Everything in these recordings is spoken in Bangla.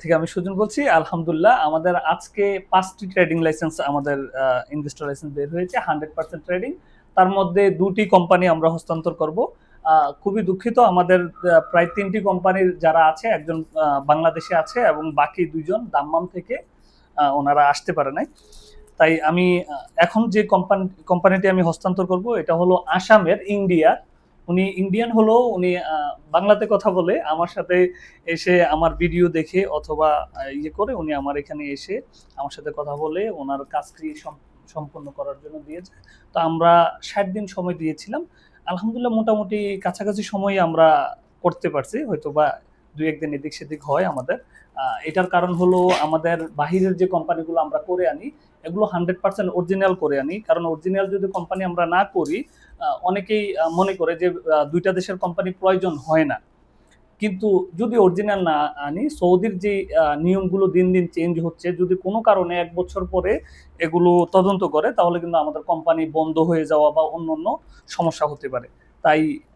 থেকে আমি সুজন বলছি। আলহামদুলিল্লাহ, আমাদের আজকে পাঁচটি ট্রেডিং লাইসেন্স আমাদের ইনভেস্টর লাইসেন্স বের হয়েছে হান্ড্রেড পার্সেন্ট ট্রেডিং তার মধ্যে দুটি কোম্পানি আমরা হস্তান্তর করব। খুবই দুঃখিত, আমাদের প্রায় তিনটি কোম্পানির যারা আছে, একজন বাংলাদেশে আছে এবং বাকি দুজন দাম্মাম থেকে ওনারা আসতে পারে নাই। তাই আমি এখন যে কোম্পানি কোম্পানিটি আমি হস্তান্তর করব, এটা হলো আসামের ইন্ডিয়া উনি ইন্ডিয়ান হলো উনি বাংলাতে কথা বলে আমার সাথে এসে আমার ভিডিও দেখে অথবা ইয়ে করে উনি আমার এখানে এসে আমার সাথে কথা বলে ওনার কাজটি সম- সম্পন্ন করার জন্য দিয়েছে। তো আমরা ষাট দিন সময় দিয়েছিলাম। আলহামদুলিল্লাহ মোটামুটি কাছাকাছি সময় আমরা করতে পারছি হয়তো বা দুই একদিন এদিক সেদিক হয় আমাদের। এটার কারণ হলো আমাদের বাহিরের যে কোম্পানিগুলো আমরা করে আনি, এগুলো হান্ড্রেড পার্সেন্ট অরিজিনাল করে আনি। কারণ অরিজিনাল যদি কোম্পানি আমরা না করি অনেকেই মনে করে যে দুইটা দেশের কোম্পানি প্রয়োজন হয় না। কিন্তু যদি অরিজিনাল না আনি, সৌদির যে নিয়মগুলো দিন দিন চেঞ্জ হচ্ছে, যদি কোনো কারণে এক বছর পরে এগুলো তদন্ত করে, তাহলে কিন্তু আমাদের কোম্পানি বন্ধ হয়ে যাওয়া বা অন্য অন্য সমস্যা হতে পারে। তাই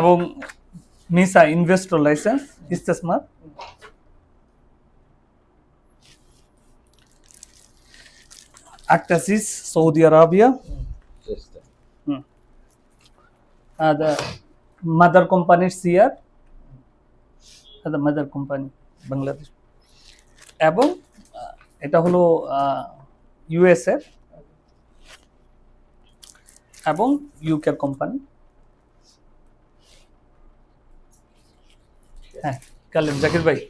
এবং MISA investor licence ইস্তেসমা আক্টাসিস Saudi Arabia سيستم هذا mother কোম্পানির সিআর هذا মাদার কোম্পানি বাংলাদেশ এবং আহ, এটা হলো ইউএস এর এবং ইউকের কোম্পানি হ্যাঁ কালেম জাকির ভাই।